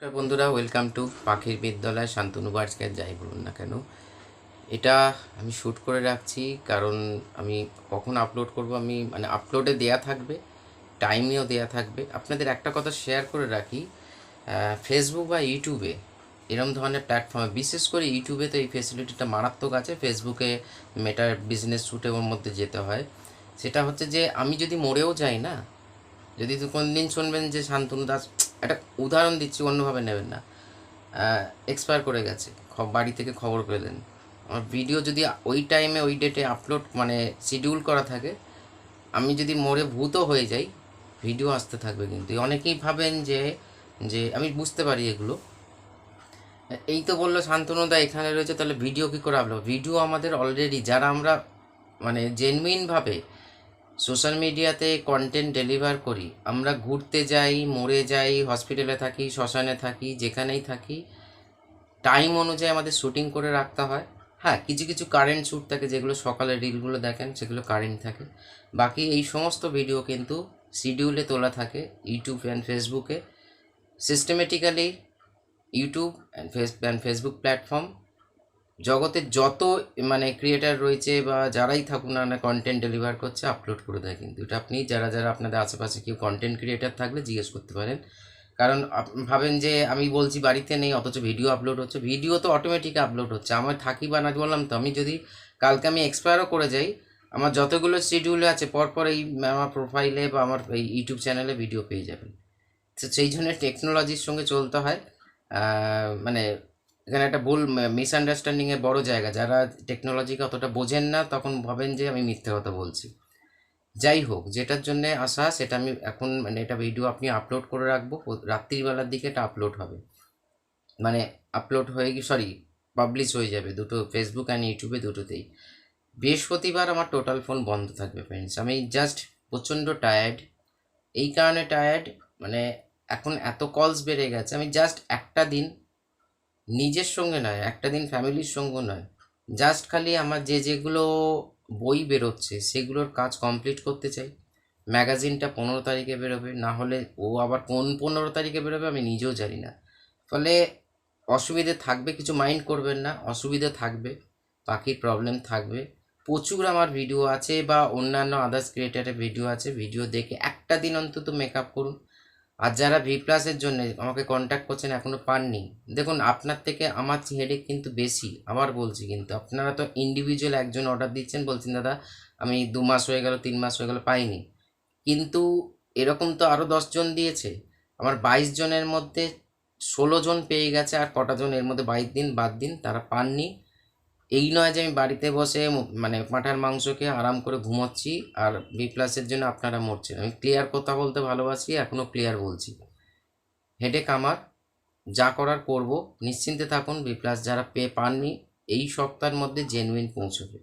বন্ধুরা welcome to পাখির বিদ্যালয়। শান্তনু বার্সকে যাই বলুন না কেন। এটা আমি শ্যুট করে রাখছি কারণ আমি কখন আপলোড করব আমি মানে আপলোডে দেয়া থাকবে টাইমেও দেয়া থাকবে। আপনাদের একটা কথা শেয়ার করে রাখি ফেসবুক বা ইউটিউবে এরম ধরনের প্ল্যাটফর্মে বিশেষ করে ইউটিউবে তো এই ফেসিলিটিটা মারাত্মক আছে। ফেসবুকে মেটার বিজনেস শ্যুটে ওর মধ্যে যেতে হয়। সেটা হচ্ছে যে, আমি যদি মরেও যাই না, যদি কোন দিন শুনবেন যে শান্তনু দাস একটা উদাহরণ দিচ্ছি, অন্যভাবে নেবেন না। এক্সপায়ার করে গেছে। বাড়ি থেকে খবর পেলেন আমার ভিডিও যদি ওই টাইমে ওই ডেটে আপলোড মানে শিডিউল করা থাকে, আমি যদি মরে ভূতও হয়ে যাই ভিডিও আসতে থাকবে কিন্তু। অনেকেই ভাবেন যে যে আমি বুঝতে পারি এগুলো। এই তো বলল শান্তনুদা এখানে রয়েছে, তাহলে ভিডিও কী করে আপলোড ভিডিও আমাদের অলরেডি যারা আমরা মানে জেনুইনভাবে সোশ্যাল মিডিয়াতে কন্টেন্ট ডেলিভার করি। আমরা ঘুরতে যাই, মরে যাই হসপিটালে থাকি, শ্মশানে থাকি, যেখানেই থাকি টাইম অনুযায়ী আমাদের শুটিং করে রাখতে হয়। হ্যাঁ কিছু কিছু কারেন্ট শ্যুট থাকে যেগুলো সকালে রিলগুলো দেখেন, সেগুলো কারেন্ট থাকে। বাকি এই সমস্ত ভিডিও কিন্তু শিডিউলে তোলা থাকে ইউটিউব অ্যান্ড ফেসবুকে systematically YouTube and face and Facebook platform জগতের যত মানে ক্রিয়েটার রয়েছে বা যারাই থাকুক না না কন্টেন্ট ডেলিভার করছে আপলোড করে দেয় কিন্তু। এটা আপনি, যারা যারা আপনাদের আশেপাশে কেউ কন্টেন্ট ক্রিয়েটার থাকলে জিজ্ঞেস করতে পারেন। কারণ ভাবেন যে, আমি বলছি বাড়িতে নেই, অথচ ভিডিও আপলোড হচ্ছে। ভিডিও তো অটোমেটিক আপলোড হচ্ছে। আমার থাকি বা না, বললাম তো, আমি যদি কালকে আমি এক্সপায়ারও করে যাই, আমার যতগুলো শিডিউলে আছে, পরপর এই আমার প্রোফাইলে বা আমার এই ইউটিউব চ্যানেলে ভিডিও পেয়ে যাবেন। তো সেই জন্য টেকনোলজির সঙ্গে চলতে হয়। মানে এখানে একটা ভুল মিসআন্ডারস্ট্যান্ডিংয়ের বড় জায়গা। যারা টেকনোলজিকে অতটা বোঝেন না, তখন ভাবেন যে আমি মিথ্যে কথা বলছি। যাই হোক, যেটার জন্য আসা সেটা আমি এখন মানে এটা ভিডিও আপনি আপলোড করে রাখব। রাত্রিবেলার দিকে এটা আপলোড হবে। মানে আপলোড হয়ে গিয়ে সরি পাবলিশ হয়ে যাবে দুটো ফেসবুক অ্যান্ড ইউটিউবে দুটোতেই। বৃহস্পতিবার আমার টোটাল ফোন বন্ধ থাকবে ফ্রেন্ডস আমি জাস্ট প্রচণ্ড টায়ার্ড এই কারণে টায়ার্ড মানে এখন এত কলস বেড়ে গেছে। আমি জাস্ট একটা দিন নিজের সঙ্গে নয়, একটা দিন ফ্যামিলির সঙ্গে নয়। জাস্ট খালি আমার যে যেগুলো বই বেরোচ্ছে, সেগুলোর কাজ কমপ্লিট করতে চাই। ম্যাগাজিনটা পনেরো তারিখে বেরোবে, না হলে ও আবার কোন পনেরো তারিখে বেরোবে আমি নিজেও জানি না। ফলে অসুবিধে থাকবে, কিছু মাইন্ড করবেন না, অসুবিধে থাকবে পাখির প্রবলেম থাকবে। প্রচুর আমার ভিডিও আছে বা অন্যান্য আদার্স ক্রিয়েটারের ভিডিও আছে ভিডিও দেখে একটা দিন অন্তত মেকআপ করুন। আর যারা ভি প্লাসের জন্য আমাকে কন্ট্যাক্ট করছেন এখনও পাননি, দেখুন আপনার থেকে আমার হেডেক কিন্তু বেশি, আবার বলছি কিন্তু আপনারা তো ইন্ডিভিজুয়াল একজন অর্ডার দিচ্ছেন, বলছেন দাদা আমি দু মাস হয়ে গেল, তিন মাস হয়ে গেল পাইনি। কিন্তু এরকম তো আরও জন দিয়েছে, আমার বাইশ জনের মধ্যে ষোলো জন পেয়ে গেছে আর কটা জন এর মধ্যে বাইশ দিন, বাদ দিন, তারা পাননি। এই নয় যে আমি বাড়িতে বসে মানে পাঁঠার মাংসকে আরাম করে ঘুমোচ্ছি আর বি প্লাসের জন্য আপনারা মরছেন। আমি ক্লিয়ার কথা বলতে ভালোবাসি এখনও ক্লিয়ার বলছি। হেডেক আমার যা করার করব নিশ্চিন্তে থাকুন বি প্লাস যারা পে পাননি এই সপ্তাহের মধ্যে জেনুইন পৌঁছবে।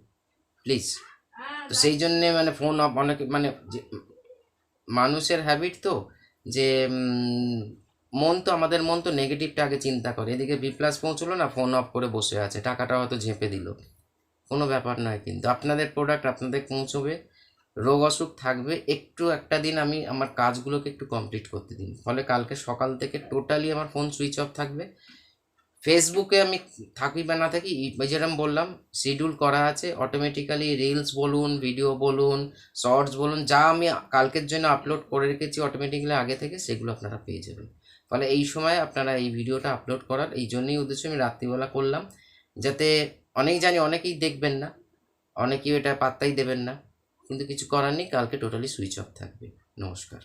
প্লিজ তো সেই জন্যে মানে ফোন অনেকে মানে যে মানুষের হ্যাবিট তো যে মন তো, আমাদের মন তো নেগেটিভটা আগে চিন্তা করে। এদিকে বি প্লাস পৌঁছলো না ফোন অফ করে বসে আছে। টাকাটা হয়তো ঝেঁপে দিল। কোনো ব্যাপার নয় কিন্তু। আপনাদের প্রোডাক্ট আপনাদের পৌঁছবে। রোগ, অসুখ থাকবে। একটু একটা দিন আমি আমার কাজগুলোকে একটু কমপ্লিট করতে দিন। ফলে কালকে সকাল থেকে টোটালি আমার ফোন সুইচ অফ থাকবে। ফেসবুকে আমি থাকি বা না থাকি যেরকম বললাম শিডিউল করা আছে অটোমেটিক্যালি রিলস বলুন ভিডিও বলুন শর্টস বলুন, যা আমি কালকের জন্য আপলোড করে রেখেছি অটোমেটিক্যালি আগে থেকে, সেগুলো আপনারা পেয়ে যাবেন। ফলে এই সময় আপনারা এই ভিডিওটা আপলোড করার এই জন্যই উদ্দেশ্য আমি রাত্রিবেলা করলাম, যাতে অনেক জানি অনেকেই দেখবেন না, অনেকেই এটা পাত্তাই দেবেন না, কিন্তু কিছু করার নেই, কালকে টোটালি সুইচ অফ থাকবে। নমস্কার।